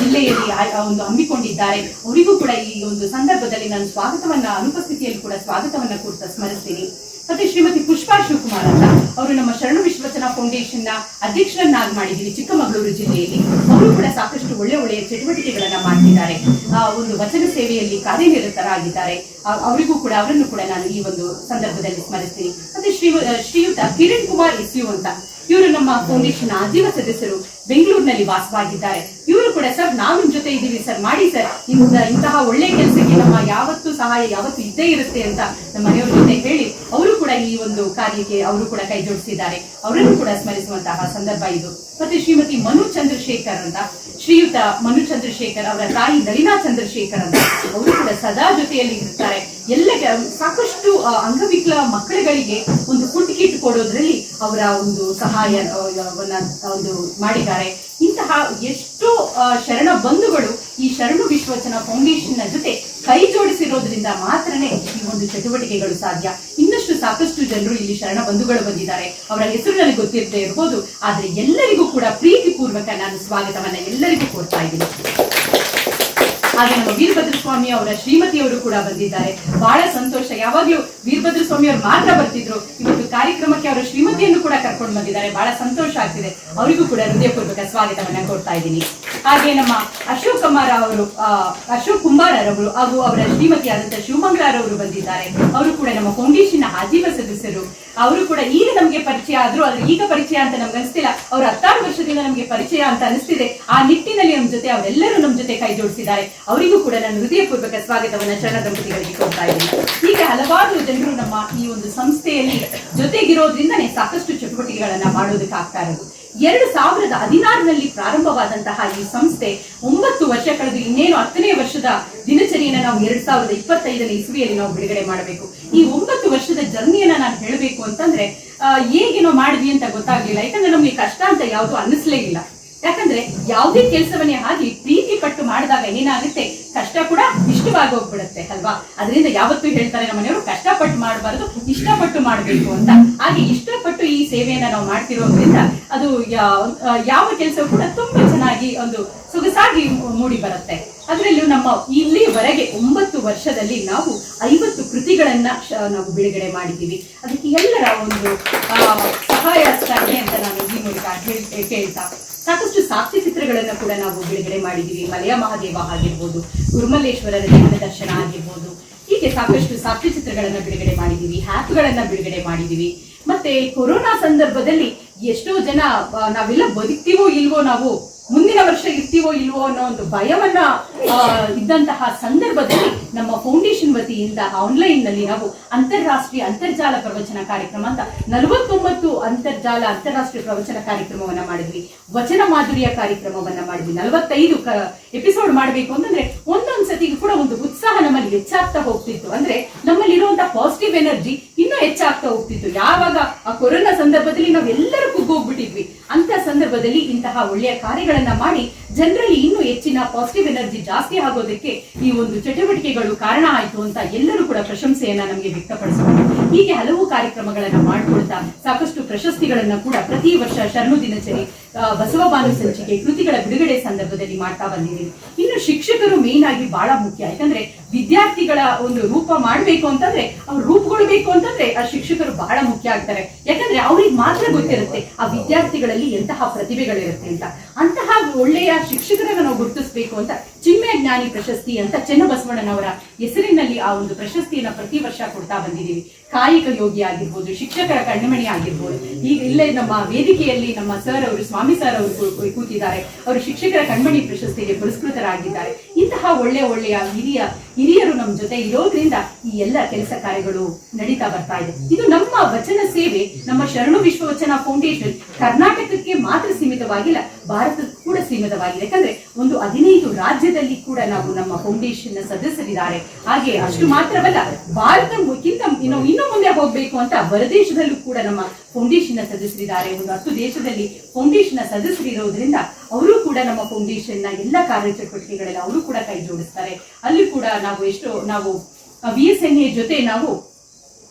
ಜಿಲ್ಲೆಯಲ್ಲಿ ಒಂದು ಹಮ್ಮಿಕೊಂಡಿದ್ದಾರೆ. ಅವರಿಗೂ ಕೂಡ ಈ ಒಂದು ಸಂದರ್ಭದಲ್ಲಿ ನಾನು ಸ್ವಾಗತವನ್ನ, ಅನುಪಸ್ಥಿತಿಯಲ್ಲಿ ಕೂಡ ಸ್ವಾಗತವನ್ನ ಕೂಡ ಸ್ಮರಿಸ್ತೀನಿ. ಮತ್ತೆ ಶ್ರೀಮತಿ ಪುಷ್ಪಾ ಶಿವಕುಮಾರ್ ಅಂತ, ಅವರು ನಮ್ಮ ಶರಣ ವಿಶ್ವಚನ ಫೌಂಡೇಶನ್ನ ಅಧ್ಯಕ್ಷರನ್ನಾಗಿ ಮಾಡಿದ್ದೀವಿ ಚಿಕ್ಕಮಗಳೂರು ಜಿಲ್ಲೆಯಲ್ಲಿ. ಅವರು ಕೂಡ ಸಾಕಷ್ಟು ಒಳ್ಳೆ ಒಳ್ಳೆಯ ಚಟುವಟಿಕೆಗಳನ್ನ ಮಾಡ್ತಿದ್ದಾರೆ. ಒಂದು ವಚನ ಸೇವೆಯಲ್ಲಿ ಕಾರ್ಯನಿರತರಾಗಿದ್ದಾರೆ. ಅವರಿಗೂ ಕೂಡ, ಅವರನ್ನು ಕೂಡ ನಾನು ಈ ಒಂದು ಸಂದರ್ಭದಲ್ಲಿ ಸ್ಮರಿಸ್ತೀನಿ ಮತ್ತೆ ಶ್ರೀ ಶ್ರೀಯುತ ಕಿರಣ್ ಕುಮಾರ್ ಇಸ್ಯು ಅಂತ. ಇವರು ನಮ್ಮ ಫೌಂಡೇಶನ್ ಆಜೀವ ಸದಸ್ಯರು. ಬೆಂಗಳೂರಿನಲ್ಲಿ ವಾಸವಾಗಿದ್ದಾರೆ. ಇವರು ಕೂಡ, ಸರ್, ನಾವು ನಿಮ್ ಜೊತೆ ಇದ್ದೀವಿ ಸರ್, ಮಾಡಿ, ಸರ್. ಇಂತಹ ಒಳ್ಳೆ ಕೆಲಸಕ್ಕೆ ನಮ್ಮ ಯಾವತ್ತೂ ಸಹಾಯ, ಯಾವತ್ತೂ ಇದ್ದೇ ಇರುತ್ತೆ ಅಂತ ನಮ್ಮ ಮನೆಯವ್ರ ಜೊತೆ ಹೇಳಿ, ಅವರು ಕೂಡ ಈ ಒಂದು ಕಾರ್ಯಕ್ಕೆ ಅವರು ಕೂಡ ಕೈ ಜೋಡಿಸಿದ್ದಾರೆ. ಅವರನ್ನು ಕೂಡ ಸ್ಮರಿಸುವಂತಹ ಸಂದರ್ಭ ಇದು. ಮತ್ತೆ ಶ್ರೀಮತಿ ಮನು ಚಂದ್ರಶೇಖರ್ ಅಂತ, ಶ್ರೀಯುತ ಮನು ಚಂದ್ರಶೇಖರ್ ಅವರ ತಾಯಿ ನಳಿನಾ ಚಂದ್ರಶೇಖರ್ ಅಂತ, ಅವರು ಕೂಡ ಸದಾ ಜೊತೆಯಲ್ಲಿ ಇರ್ತಾರೆ. ಎಲ್ಲ ಸಾಕಷ್ಟು ಅಂಗವಿಕಲ ಮಕ್ಕಳುಗಳಿಗೆ ಒಂದು ಫುಡ್ ಕಿಟ್ ಕೊಡೋದ್ರಲ್ಲಿ ಅವರ ಒಂದು ಸಹಾಯ ಒಂದು ಮಾಡಿದ್ದಾರೆ. ಇಂತಹ ಎಷ್ಟೋ ಶರಣ ಬಂಧುಗಳು ಈ ಶರಣು ವಿಶ್ವಚನ ಫೌಂಡೇಶನ್ನ ಜೊತೆ ಕೈ ಜೋಡಿಸಿರೋದ್ರಿಂದ ಮಾತ್ರನೇ ಈ ಒಂದು ಚಟುವಟಿಕೆಗಳು ಸಾಧ್ಯ. ಸಾಕಷ್ಟು ಜನರು ಇಲ್ಲಿ ಶರಣ ಬಂಧುಗಳು ಬಂದಿದ್ದಾರೆ. ಅವರ ಹೆಸರು ನನಗೆ ಗೊತ್ತಿರದೇ ಇರಬಹುದು ಆದ್ರೆ ಎಲ್ಲರಿಗೂ ಕೂಡ ಪ್ರೀತಿ ಪೂರ್ವಕ ನಾನು ಸ್ವಾಗತವನ್ನ ಎಲ್ಲರಿಗೂ ಕೊಡ್ತಾ ಇದ್ದೀನಿ. ಹಾಗೆ ನಮ್ಮ ವೀರಭದ್ರ ಸ್ವಾಮಿ ಅವರ ಶ್ರೀಮತಿಯವರು ಕೂಡ ಬಂದಿದ್ದಾರೆ. ಬಹಳ ಸಂತೋಷ. ಯಾವಾಗ್ಲೂ ವೀರಭದ್ರ ಸ್ವಾಮಿ ಅವರು ಮಾತ್ರ ಬರ್ತಿದ್ರು. ಇವತ್ತು ಕಾರ್ಯಕ್ರಮಕ್ಕೆ ಅವರ ಶ್ರೀಮತಿಯನ್ನು ಕೂಡ ಕರ್ಕೊಂಡು ಬಂದಿದ್ದಾರೆ. ಬಹಳ ಸಂತೋಷ ಆಗ್ತಿದೆ. ಅವರಿಗೂ ಕೂಡ ಹೃದಯಪೂರ್ವಕ ಸ್ವಾಗತವನ್ನ ಕೊಡ್ತಾ ಇದ್ದೀನಿ. ಹಾಗೆ ನಮ್ಮ ಅಶೋಕ್ ಕುಮಾರ್ ಅವರು ಅಶೋಕ್ ಕುಮಾರ್ ಅವರು ಹಾಗೂ ಅವರ ಶ್ರೀಮತಿಯಾದಂತಹ ಶಿವಮಂಗ್ಲಾರವರು ಬಂದಿದ್ದಾರೆ. ಅವರು ಕೂಡ ನಮ್ಮ ಫೌಂಡೇಶನ್ ಆಜೀವ ಸದಸ್ಯರು. ಅವರು ಕೂಡ ಈಗ ನಮಗೆ ಪರಿಚಯ ಆದ್ರು, ಆದ್ರೆ ಈಗ ಪರಿಚಯ ಅಂತ ನಮ್ಗೆ ಅನಿಸ್ತಿಲ್ಲ. ಅವ್ರು ಹತ್ತಾರು ವರ್ಷದಿಂದ ನಮಗೆ ಪರಿಚಯ ಅಂತ ಅನಿಸ್ತಿದೆ. ಆ ನಿಟ್ಟಿನಲ್ಲಿ ನಮ್ಮ ಜೊತೆ, ಅವರೆಲ್ಲರೂ ನಮ್ಮ ಜೊತೆ ಕೈ ಜೋಡಿಸಿದ್ದಾರೆ. ಅವರಿಗೂ ಕೂಡ ನಾನು ಹೃದಯಪೂರ್ವಕ ಸ್ವಾಗತವನ್ನ ಶರಣ ದಂಪತಿಗಳಿಗೆ ಕೊಡ್ತಾ ಇದ್ದೀನಿ. ಹೀಗೆ ಹಲವಾರು ಜನರು ನಮ್ಮ ಈ ಒಂದು ಸಂಸ್ಥೆಯಲ್ಲಿ ಜೊತೆಗಿರೋದ್ರಿಂದನೇ ಸಾಕಷ್ಟು ಚಟುವಟಿಕೆಗಳನ್ನ ಮಾಡೋದಕ್ಕೆ ಆಗ್ತಾ ಇರೋದು. ಎರಡು ಸಾವಿರದ ಹದಿನಾರರಲ್ಲಿ ಪ್ರಾರಂಭವಾದಂತಹ ಈ ಸಂಸ್ಥೆ ಒಂಬತ್ತು ವರ್ಷ ಕಳೆದು ಇನ್ನೇನು ಹತ್ತನೇ ವರ್ಷದ ದಿನಚರಿಯನ್ನ ನಾವು ಎರಡ್ ಸಾವಿರದ ಇಪ್ಪತ್ತೈದನೇ ಇಸ್ವಿಯಲ್ಲಿ ನಾವು ಬಿಡುಗಡೆ ಮಾಡಬೇಕು. ಈ ಒಂಬತ್ತು ವರ್ಷದ ಜರ್ನಿಯನ್ನ ನಾನು ಹೇಳಬೇಕು ಅಂತಂದ್ರೆ ಹೇಗೆ ಹೇಗೇನೋ ಮಾಡಿದ್ವಿ ಅಂತ ಗೊತ್ತಾಗ್ಲಿಲ್ಲ. ಯಾಕಂದ್ರೆ ನಮಗೆ ಕಷ್ಟ ಅಂತ ಯಾವುದು ಅನ್ನಿಸ್ಲೇ ಇಲ್ಲ. ಯಾಕಂದ್ರೆ ಯಾವುದೇ ಕೆಲಸವನ್ನೇ ಆಗಿ ಪ್ರೀತಿ ಪಟ್ಟು ಮಾಡಿದಾಗ ಏನಾಗುತ್ತೆ? ಕಷ್ಟ ಕೂಡ ಇಷ್ಟವಾಗಿ ಹೋಗ್ಬಿಡುತ್ತೆ, ಅಲ್ವಾ? ಅದರಿಂದ ಯಾವತ್ತೂ ಹೇಳ್ತಾರೆ ನಮ್ಮ ಮನೆಯವರು, ಕಷ್ಟಪಟ್ಟು ಮಾಡಬಾರದು, ಇಷ್ಟಪಟ್ಟು ಮಾಡಬೇಕು ಅಂತ. ಹಾಗೆ ಇಷ್ಟಪಟ್ಟು ಈ ಸೇವೆಯನ್ನ ನಾವು ಮಾಡ್ತಿರೋದ್ರಿಂದ ಅದು ಯಾವ ಕೆಲಸವೂ ಕೂಡ ತುಂಬಾ ಚೆನ್ನಾಗಿ ಒಂದು ಸೊಗಸಾಗಿ ಮೂಡಿ ಬರುತ್ತೆ. ಅದರಲ್ಲೂ ನಮ್ಮ ಇಲ್ಲಿವರೆಗೆ ಒಂಬತ್ತು ವರ್ಷದಲ್ಲಿ ನಾವು ಐವತ್ತು ಕೃತಿಗಳನ್ನ ನಾವು ಬಿಡುಗಡೆ ಮಾಡಿದ್ದೀವಿ. ಅದಕ್ಕೆ ಎಲ್ಲರ ಒಂದು ಸಹಾಯ ಅಂತ ನಾನು ಈ ಮೂಲಕ ಹೇಳ್ತಾ ಸಾಕಷ್ಟು ಸಾಕ್ಷ್ಯ ಚಿತ್ರಗಳನ್ನ ಕೂಡ ನಾವು ಬಿಡುಗಡೆ ಮಾಡಿದ್ದೀವಿ. ಮಲಯ ಮಹಾದೇವ ಆಗಿರ್ಬೋದು, ಗುರುಮಲ್ಲೇಶ್ವರರ ದೇವರ ದರ್ಶನ ಆಗಿರ್ಬೋದು, ಹೀಗೆ ಸಾಕಷ್ಟು ಸಾಕ್ಷ್ಯ ಚಿತ್ರಗಳನ್ನ ಬಿಡುಗಡೆ ಮಾಡಿದ್ದೀವಿ ಹ್ಯಾಪ್ಗಳನ್ನ ಬಿಡುಗಡೆ ಮಾಡಿದ್ದೀವಿ. ಮತ್ತೆ ಕೊರೋನಾ ಸಂದರ್ಭದಲ್ಲಿ ಎಷ್ಟೋ ಜನ ನಾವೆಲ್ಲ ಬದುಕ್ತೀವೋ ಇಲ್ವೋ ನಾವು ಮುಂದಿನ ವರ್ಷ ಇರ್ತೀವೋ ಇಲ್ವೋ ಅನ್ನೋ ಒಂದು ಭಯವನ್ನ ಇದ್ದಂತಹ ಸಂದರ್ಭದಲ್ಲಿ ನಮ್ಮ ಫೌಂಡೇಶನ್ ವತಿಯಿಂದ ಆನ್ಲೈನ್ನಲ್ಲಿ ನಾವು ಅಂತಾರಾಷ್ಟ್ರೀಯ ಅಂತರ್ಜಾಲ ಪ್ರವಚನ ಕಾರ್ಯಕ್ರಮ ಅಂತ ನಲವತ್ತೊಂಬತ್ತು ಅಂತರ್ಜಾಲ ಅಂತಾರಾಷ್ಟ್ರೀಯ ಪ್ರವಚನ ಕಾರ್ಯಕ್ರಮವನ್ನ ಮಾಡಿದ್ವಿ. ವಚನ ಮಾಧುರ್ಯ ಕಾರ್ಯಕ್ರಮವನ್ನ ಮಾಡಿದ್ವಿ. ನಲವತ್ತೈದು ಎಪಿಸೋಡ್ ಮಾಡಬೇಕು ಅಂತಂದ್ರೆ ಒಂದೊಂದ್ ಸತಿಗೂ ಕೂಡ ಒಂದು ಉತ್ಸಾಹ ನಮ್ಮಲ್ಲಿ ಹೆಚ್ಚಾಗ್ತಾ ಹೋಗ್ತಿತ್ತು. ಅಂದ್ರೆ ನಮ್ಮಲ್ಲಿ ಇರುವಂತಹ ಪಾಸಿಟಿವ್ ಎನರ್ಜಿ ಇನ್ನೂ ಹೆಚ್ಚಾಗ್ತಾ ಹೋಗ್ತಿತ್ತು. ಯಾವಾಗ ಆ ಕೊರೋನಾ ಸಂದರ್ಭದಲ್ಲಿ ನಾವೆಲ್ಲರೂ ಕುಗ್ಗೋಗ್ಬಿಟ್ಟಿದ್ವಿ. ಅಂತ ಸಂದರ್ಭದಲ್ಲಿ ಇಂತಹ ಒಳ್ಳೆಯ ಕಾರ್ಯಗಳನ್ನ ಮಾಡಿ ಜನರಲ್ಲಿ ಇನ್ನೂ ಹೆಚ್ಚಿನ ಪಾಸಿಟಿವ್ ಎನರ್ಜಿ ಜಾಸ್ತಿ ಆಗೋದಕ್ಕೆ ಈ ಒಂದು ಚಟುವಟಿಕೆಗಳು ಕಾರಣ ಆಯಿತು ಅಂತ ಎಲ್ಲರೂ ಕೂಡ ಪ್ರಶಂಸೆಯನ್ನ ನಮಗೆ ವ್ಯಕ್ತಪಡಿಸಬಹುದು ಹೀಗೆ ಹಲವು ಕಾರ್ಯಕ್ರಮಗಳನ್ನ ಮಾಡಿಕೊಳ್ತಾ ಸಾಕಷ್ಟು ಪ್ರಶಸ್ತಿಗಳನ್ನ ಕೂಡ ಪ್ರತಿ ವರ್ಷ ಶರಣು ದಿನಚರಿ ಬಸವ ಬಾನು ಸಂಚಿಕೆ ಕೃತಿಗಳ ಬಿಡುಗಡೆ ಸಂದರ್ಭದಲ್ಲಿ ಮಾಡ್ತಾ ಬಂದಿದ್ದೀವಿ. ಇನ್ನು ಶಿಕ್ಷಕರು ಮೇನ್ ಆಗಿ ಬಹಳ ಮುಖ್ಯ. ಯಾಕಂದ್ರೆ ವಿದ್ಯಾರ್ಥಿಗಳ ಒಂದು ರೂಪ ಮಾಡಬೇಕು ಅಂತಂದ್ರೆ, ಅವ್ರು ರೂಪುಗೊಳ್ಬೇಕು ಅಂತಂದ್ರೆ ಆ ಶಿಕ್ಷಕರು ಬಹಳ ಮುಖ್ಯ ಆಗ್ತಾರೆ. ಯಾಕಂದ್ರೆ ಅವ್ರಿಗೆ ಮಾತ್ರ ಗೊತ್ತಿರುತ್ತೆ ಆ ವಿದ್ಯಾರ್ಥಿಗಳಲ್ಲಿ ಎಂತಹ ಪ್ರತಿಭೆಗಳಿರುತ್ತೆ ಅಂತ. ಅಂತಹ ಒಳ್ಳೆಯ ಶಿಕ್ಷಕರನ್ನ ನಾವು ಗುರುತಿಸಬೇಕು ಅಂತ ಚಿನ್ಮಯ ಜ್ಞಾನಿ ಪ್ರಶಸ್ತಿ ಅಂತ ಚೆನ್ನಬಸವಣ್ಣನವರ ಹೆಸರಿನಲ್ಲಿ ಆ ಒಂದು ಪ್ರಶಸ್ತಿಯನ್ನ ಪ್ರತಿ ವರ್ಷ ಕೊಡ್ತಾ ಬಂದಿದ್ದೀವಿ. ಕಾಯಕ ಯೋಗಿ ಆಗಿರ್ಬೋದು, ಶಿಕ್ಷಕರ ಕಣ್ಮಣಿ ಆಗಿರ್ಬೋದು. ಈಗ ಇಲ್ಲೇ ನಮ್ಮ ವೇದಿಕೆಯಲ್ಲಿ ನಮ್ಮ ಸರ್ ಅವರು ಸ್ವಾಮಿ ಸರ್ ಅವರು ಕೂತಿದ್ದಾರೆ. ಅವರು ಶಿಕ್ಷಕರ ಕಣ್ಮಣಿ ಪ್ರಶಸ್ತಿಗೆ ಪುರಸ್ಕೃತರಾಗಿದ್ದಾರೆ. ಇಂತಹ ಒಳ್ಳೆ ಒಳ್ಳೆಯ ಹಿರಿಯ ಹಿರಿಯರು ನಮ್ಮ ಜೊತೆ ಇರೋದ್ರಿಂದ ಈ ಎಲ್ಲ ಕೆಲಸ ಕಾರ್ಯಗಳು ನಡೀತಾ ಬರ್ತಾ ಇದೆ. ಇದು ನಮ್ಮ ವಚನ ಸೇವೆ, ನಮ್ಮ ಶರಣು ವಿಶ್ವವಚನ ಫೌಂಡೇಶನ್ ಕರ್ನಾಟಕಕ್ಕೆ ಮಾತ್ರ ಸೀಮಿತವಾಗಿಲ್ಲ ಭಾರತಕ್ಕೂ ಕೂಡ ಸೀಮಿತವಾಗಿದೆ. ಯಾಕಂದ್ರೆ ಒಂದು ಹದಿನೈದು ರಾಜ್ಯದಲ್ಲಿ ಕೂಡ ನಾವು ನಮ್ಮ ಫೌಂಡೇಶನ್ನ ಸದಸ್ಯರಿದ್ದಾರೆ. ಹಾಗೆ ಅಷ್ಟು ಮಾತ್ರವಲ್ಲ, ಭಾರತಕ್ಕಿಂತ ಇನ್ನು ಇನ್ನು ಮುಂದೆ ಹೋಗ್ಬೇಕು ಅಂತ ಹೊರದೇಶದಲ್ಲೂ ಕೂಡ ನಮ್ಮ ಫೌಂಡೇಶನ್ನ ಸದಸ್ಯರಿದ್ದಾರೆ. ಒಂದು ಹತ್ತು ದೇಶದಲ್ಲಿ ಫೌಂಡೇಶನ್ನ ಸದಸ್ಯರಿರೋದ್ರಿಂದ ಅವರು ಕೂಡ ನಮ್ಮ ಫೌಂಡೇಶನ್ನ ಎಲ್ಲ ಕಾರ್ಯಚಟುವಟಿಕೆಗಳಲ್ಲಿ ಅವರು ಕೂಡ ಕೈ ಜೋಡಿಸ್ತಾರೆ. ಅಲ್ಲಿ ಕೂಡ ನಾವು ಎಷ್ಟು, ನಾವು ವಿ ಎಸ್ ಎನ್ ಎ ಜೊತೆ ನಾವು